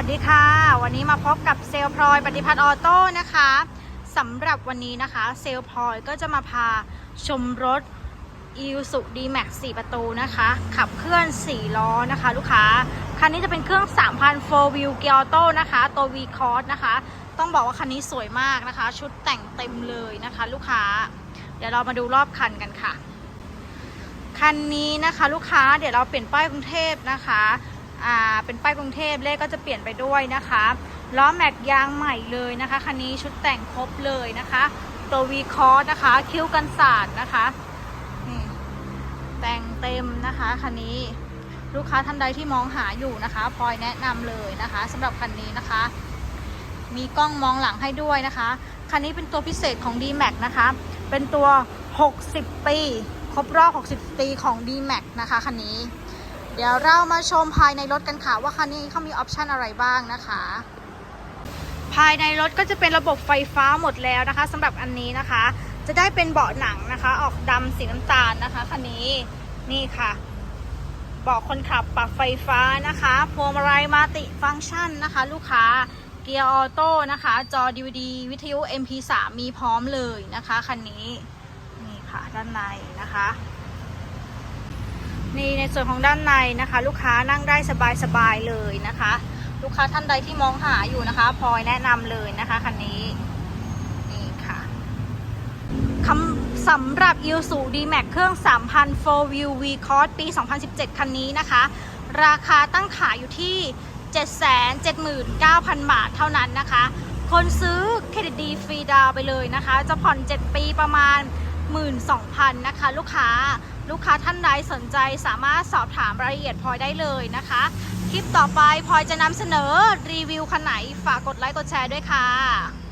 วัสดีค่ะ วันนี้มาพบกับเซลพลอยปฏิพัฒน์ออโต้นะคะสำหรับวันนี้นะคะ เซลพลอยก็จะมาพาชมรถ i s u d m a x 4ประตูนะคะ ขับเคลื่อน 4 ล้อนะคะ ลูกค้า คันนี้จะเป็นเครื่อง 3,000 4 wheel gear auto นะคะ ตัว V Cross นะคะ ต้องบอกว่าคันนี้สวยมากนะคะ ชุดแต่งเต็มเลยนะคะ ลูกค้า เดี๋ยวเรามาดูรอบคันกันค่ะ คันนี้นะคะ ลูกค้าเดี๋ยวเราเปลี่ยนป้ายกรุงเทพนะคะ อ่าเป็นป้ายกรุงเทพเลขก็จะเปลี่ยนไปด้วยนะคะล้อแม็กยางใหม่เลยนะคะคันนี้ชุดแต่งครบเลยนะคะตัววีคอร์นะคะคิ้วกันศาสตร์นะคะแต่งเต็มนะคะคันนี้ลูกค้าท่านใดที่มองหาอยู่นะคะพลอยแนะนำเลยนะคะสำหรับคันนี้นะคะ มีกล้องมองหลังให้ด้วยนะคะ คันนี้เป็นตัวพิเศษของ D-Max นะคะ เป็นตัว 60 ปี ครบรอบ 60 ปีของ D-Max นะคะคันนี้ เดี๋ยวเรามาชมภายในรถกันค่ะ ว่าคันนี้เขามีออปชันอะไรบ้างนะคะ ภายในรถก็จะเป็นระบบไฟฟ้าหมดแล้วนะคะสำหรับอันนี้นะคะ จะได้เป็นเบาะหนังนะคะ ออกดำสีน้ำตาลนะคะคันนี้นี่ค่ะเบาะคนขับปรับไฟฟ้านะคะพวงมาลัยมัลติฟังก์ชันนะคะ ลูกค้าเกียร์ออโต้นะคะ จอ DVD วิทยุ MP3 มีพร้อมเลยนะคะคันนี้นี่ค่ะด้านในนะคะ นี่ในส่วนของด้านในนะคะ ลูกค้านั่งได้สบายๆเลยนะคะ ลูกค้าท่านใดที่มองหาอยู่นะคะพลอยแนะนำเลยนะคะคันนี้นี่ค่ะคำสำหรับ i l s u D-Max เครื่อง 3,000 4 Wheel V Cross ปี 2017 คันนี้นะคะ ราคาตั้งขายอยู่ที่ 779,000 บาทเท่านั้นนะคะ คนซื้อเครดิตดีฟรีดาวไปเลยนะคะ จะผ่อน 7 ปีประมาณ 12,000 นะคะ ลูกค้าลูกค้าท่านใดสนใจสามารถสอบถามรายละเอียดพลอยได้เลยนะคะ คลิปต่อไปพลอยจะนำเสนอรีวิวคันไหนฝากกดไลค์กดแชร์ด้วยค่ะ